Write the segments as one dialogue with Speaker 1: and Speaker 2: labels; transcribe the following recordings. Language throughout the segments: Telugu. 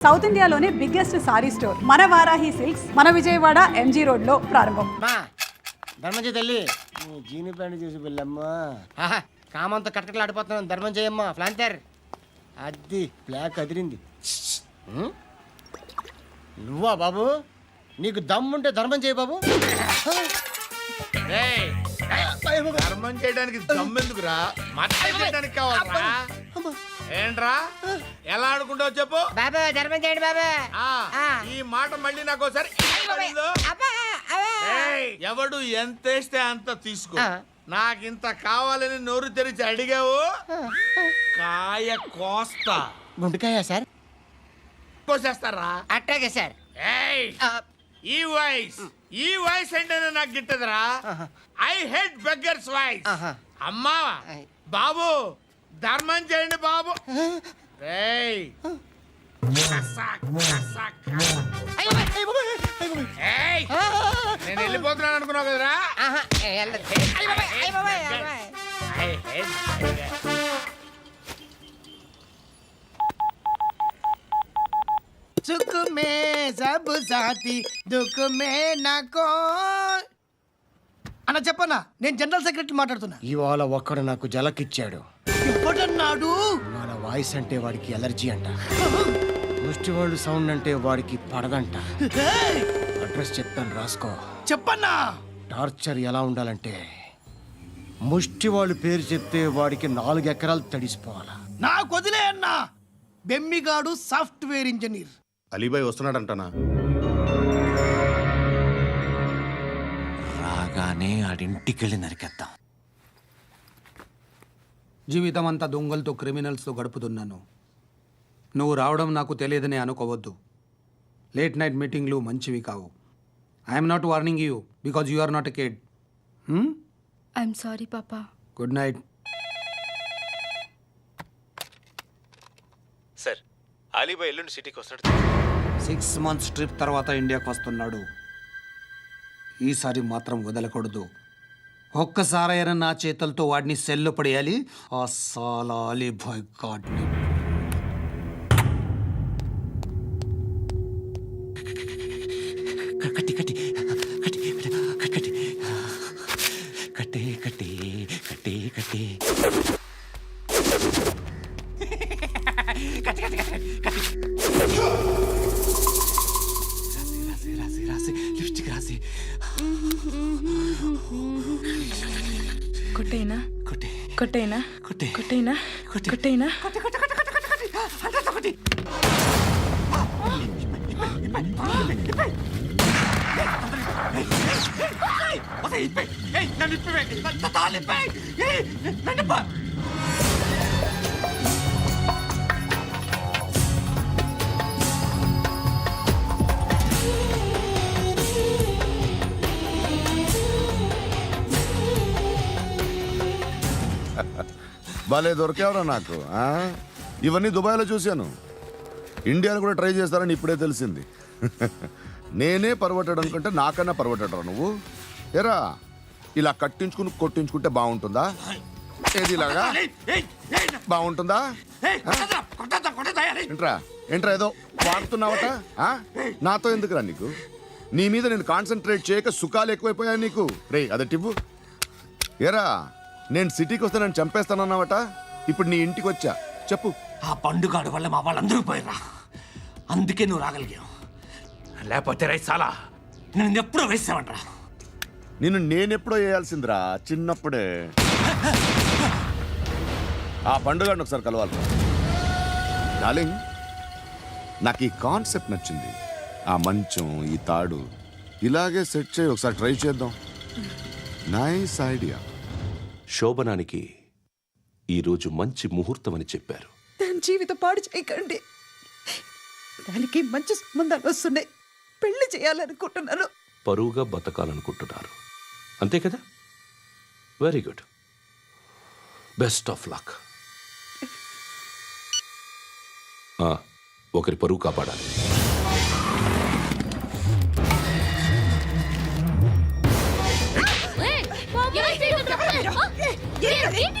Speaker 1: సౌత్ ఇండియాలోనే బిగ్గెస్ట్ సారీ స్టోర్ మన వారాహి సిల్క్స్ మన విజయవాడ ఎంజీ రోడ్లో ప్రారంభం.
Speaker 2: మా ధర్మం తల్లి. జీని ప్యాంట్ చూసి వెళ్ళమ్మా ఆహా కామంతో కట్టకలాడిపోతున్నాను ధర్మం చేయమ్మా ఫ్లాంతర్ అది బ్లాక్ అదిరింది? నువ్వా బాబు? నీకు దమ్ముంటే ధర్మం చేయ బాబు
Speaker 3: ఏయ్, ధర్మం చేయడానికి దమ్మెందుకురా మట్టం చేయడానికి కావాలరా? ఏంట్రా? ఎలా ఆడుకుంటావు చెప్పు.
Speaker 2: బాబా ధర్మం చేయండి బాబా.
Speaker 3: ఆ, ఈ మాట మళ్ళీ నాకు ఒకసారి ఎవడు ఎంత వేస్తే అంత తీసుకో. ఇంత కావాలని నోరు తెరిచి అడిగావు? కాయ కోస్తా.
Speaker 2: గుండెకాయ సార్.
Speaker 3: కోసేస్తారా?
Speaker 2: అట్టాగే సార్.
Speaker 3: ఏయ్. ఈ వాయిస్ ఈ వాయిస్ అంటేనే నాకు గిట్టదురా. I hate beggars
Speaker 2: voice.
Speaker 3: అమ్మా. బాబు ధర్మం చేయండి బాబు. నేను వెళ్ళిపోతున్నాను అనుకున్నావు కదరా.
Speaker 2: सुख में सब साथी दुख में नाको
Speaker 4: అన్న చెప్పన్నా నేను జనరల్ సెక్రటరీ మాట్లాడుతున్నా
Speaker 2: ఇవాళ ఒక్కడు నాకు జలకిచ్చాడు
Speaker 4: ఎవడన్నాడు
Speaker 2: మన వాయిస్ అంటే వాడికి ఎలర్జీ అంట ముష్టి వాళ్ళు సౌండ్ అంటే వాడికి పడదంట
Speaker 4: ఏయ్,
Speaker 2: అడ్రస్ చెప్తాను రాసుకో
Speaker 4: చెప్పన్నా
Speaker 2: టార్చర్ ఎలా ఉండాలంటే ముష్టి వాళ్ళు పేరు చెప్తే వాడికి నాలుగు ఎకరాలు తడిసిపోవాలా
Speaker 4: నాకు వదిలే అన్నా బెమ్మిగాడు సాఫ్ట్వేర్ ఇంజనీర్
Speaker 5: అలీబాయ్ వస్తున్నాడంటనా?
Speaker 6: రాగానే ఆడింటికెళ్ళి నరికేద్దాం.
Speaker 7: జీవితం అంతా దొంగలతో క్రిమినల్స్తో గడుపుతున్నాను. నువ్వు రావడం నాకు తెలియదని అనుకోవద్దు. లేట్ నైట్ మీటింగ్లు మంచివి కావు. I'm not warning you because you are not a kid
Speaker 8: I'm sorry పాపా
Speaker 7: గుడ్ నైట్
Speaker 6: సార్ అలీబాయ్ ఎల్లుండి సిటీకి వస్తాడు
Speaker 7: సిక్స్ మంత్స్ ట్రిప్ తర్వాత ఇండియాకి వస్తున్నాడు. ఈసారి మాత్రం వదలకూడదు. ఒక్కసారైనా నా చేతులతో వాడిని సెల్లు పడేయాలి. ఆ సాలా అలీబాయ్ గాడ్ని.
Speaker 5: భలే దొరికేవరా నాకు ఆ? ఇవన్నీ దుబాయ్లో చూశాను ఇండియాలో కూడా ట్రై చేస్తారని ఇప్పుడే తెలిసింది నేనే పర్వటాడు అనుకుంటే నాకన్నా పర్వటాడరా నువ్వు? ఎరా ఇలా కట్టించుకుని కొట్టించుకుంటే బాగుంటుందా? ఏది ఇలాగా? బాగుంటుందా? ఏంట్రా ఏంట్రా ఏదో వాడుతున్నావట? నాతో ఎందుకురా నీకు? నీ మీద నేను కాన్సన్ట్రేట్ చేయక సుఖాలు ఎక్కువైపోయాయి నీకు. రే అదటివ్వు ఏరా నేను సిటీకి వస్తే నన్ను చంపేస్తానన్నావట? ఇప్పుడు నీ ఇంటికి వచ్చా. చెప్పు.
Speaker 6: ఆ పండుగాడు వల్ల మా వాళ్ళందరూ పోయిరా అందుకే నువ్వు రాగలిగావు. లేకపోతే రైస్ చాలా. నేను ఎప్పుడో వేసామంటరా
Speaker 5: నిన్ను నేనెప్పుడో వేయాల్సిందిరా చిన్నప్పుడే. ఆ పండుగను ఒకసారి కలవాలి. డార్లింగ్ నాకు ఈ కాన్సెప్ట్ నచ్చింది. ఆ మంచం ఈ తాడు ఇలాగే సెట్ చేయి ఒకసారి ట్రై చేద్దాం. నైస్ ఐడియా
Speaker 9: శోభనానికి ఈరోజు మంచి ముహూర్తం అని చెప్పారు.
Speaker 10: దాని జీవితం పాడు చేయకండి. దానికి మంచి సంబంధాలు వస్తున్నాయి. పెళ్ళి చేయాలనుకుంటున్నాను
Speaker 9: పరువుగా బతకాలనుకుంటున్నారు అంతే కదా very good best of luck ఒకరి పరువు కాపాడాలి
Speaker 8: ఏంటి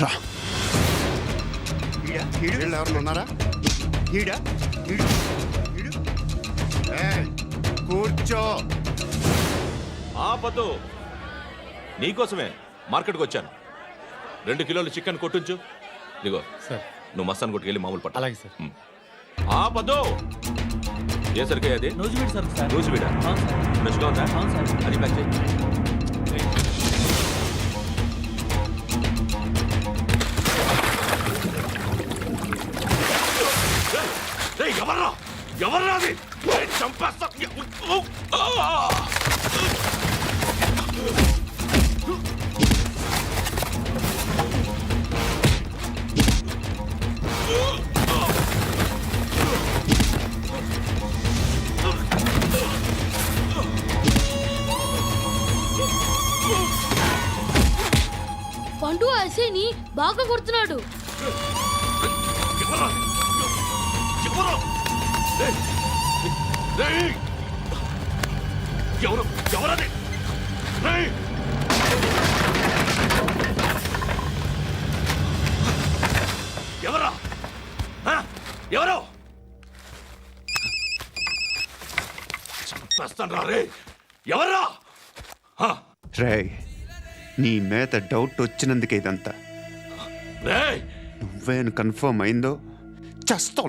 Speaker 5: రా. వీళ్ళు ఎవరు ఉన్నారా? ఈడ కూర్చో.
Speaker 9: ఆపదు. నీకోసమే మార్కెట్కి వచ్చాను. రెండు కిలోలు చికెన్ కొట్టుంచు. ఇదిగో
Speaker 6: సార్.
Speaker 9: నువ్వు మస్తాన్ కొట్టుకెళ్ళి మామూలు పట్ట.
Speaker 6: అలాగే సార్.
Speaker 9: ఆపదు. ఏ సరికే అది?
Speaker 6: నూజివీడు సార్. అవును సార్.
Speaker 9: ఫ్రెష్గా ఉందా?
Speaker 6: అవును సార్.
Speaker 9: అది ప్యాక్ చేయి. చంపేస్తా. ఉ, ఆ!
Speaker 8: పండు ఐసేని బాగా కొడుతున్నాడు.
Speaker 9: ఎవరా ఎవరు రేయ్! ఎవరు ఎవరది! ఎవరా ఆ? ఎవరు చంపేస్తాను రా రే ఎవరా
Speaker 11: నీ మీద డౌట్ వచ్చినందుకే ఇదంతా
Speaker 9: రేయ్
Speaker 11: నువ్వేను కన్ఫర్మ్ అయిందో చస్తావు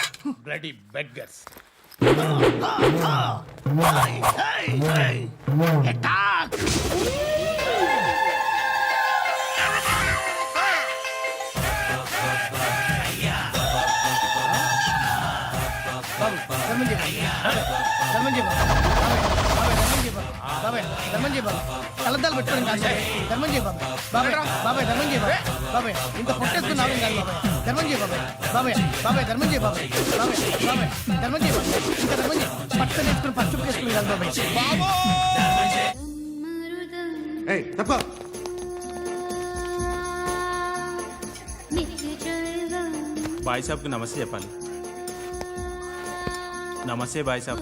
Speaker 3: బ్లడీ బెగ్గర్స్
Speaker 4: Attack! బాబు, ధర్మం చేయి ధర్మం చేయి బాబాయ్ ధర్మం చేయ బాబా. తలద్దాలు పెట్టుకోవడం కాదు ధర్మం చేయ బాబా. బాబాయ్ బాబాయ్ ధర్మం చేయ బాబాయ్ బాబాయ్ ఇంత పొట్టేసుకున్నావు కాదు బాబాయ్. ధర్మం చేయ బాబాయ్ బాబాయ్ బాబాయ్ ధర్మం చేయ బాబాయ్ బాబాయ్ బాబాయ్ ధర్మం చేయ బాబాయ్ ఇంకా ధర్మం చేయ పట్ట నేర్చుకుని పచ్చి చేసుకుని కాదు బాబాయ్.
Speaker 11: తప్ప.
Speaker 3: బాయ్ సాబ్కి నమస్తే చెప్పాలి. నమస్తే బాయ్ సాబ్.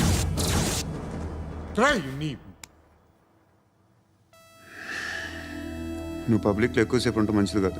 Speaker 11: నువ్వు పబ్లిక్లో ఎక్కువసేపు ఉంటే మంచిది కదా.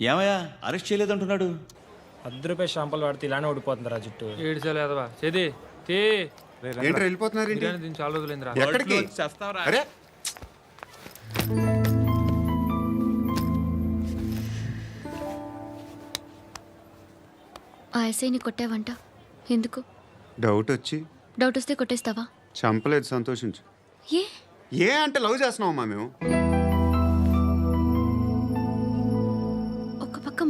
Speaker 12: ఏమయ్యా? అరెస్ట్ చేయలేదంటున్నాడు.
Speaker 4: పది రూపాయలు షాంపులు వాడితే ఇలానే ఓడిపోతుందిరా జుట్టు.
Speaker 13: ఏడు సార్లు ఎదవా చేది తీ.
Speaker 11: ఏంట్రా వెళ్ళిపోతున్నారు ఏంటి?
Speaker 13: బిర్యానీ దీని చాలా రోజులైందిరా.
Speaker 11: ఎక్కడికి? అరే.
Speaker 8: ఆ ఎస్ఐని కొట్టావంట. ఎందుకు?
Speaker 11: డౌట్ వచ్చి.
Speaker 8: డౌట్ వస్తే కొట్టేస్తావా?
Speaker 11: చంపలేదు సంతోషించు.
Speaker 8: ఏ?
Speaker 11: ఏ అంటే లవ్ చేస్తున్నామమ్మా మేము?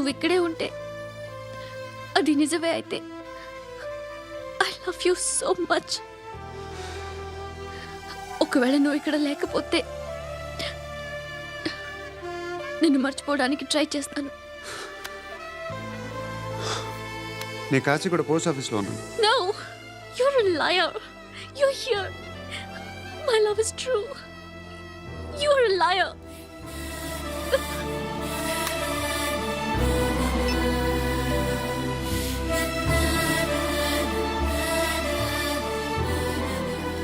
Speaker 8: నువ్వు ఇక్కడే ఉంటే అది నిజమే అయితే I love you so much ఒకవేళ నువ్వు ఇక్కడ లేకపోతే నిన్ను మర్చిపోవడానికి ట్రై చేస్తాను
Speaker 11: నేను కాచిగూడ పోస్ట్ ఆఫీస్లో ఉన్నాను
Speaker 8: No, you're a liar. You're here. My love is true. You're a liar.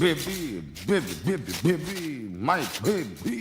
Speaker 5: Baby baby baby baby my baby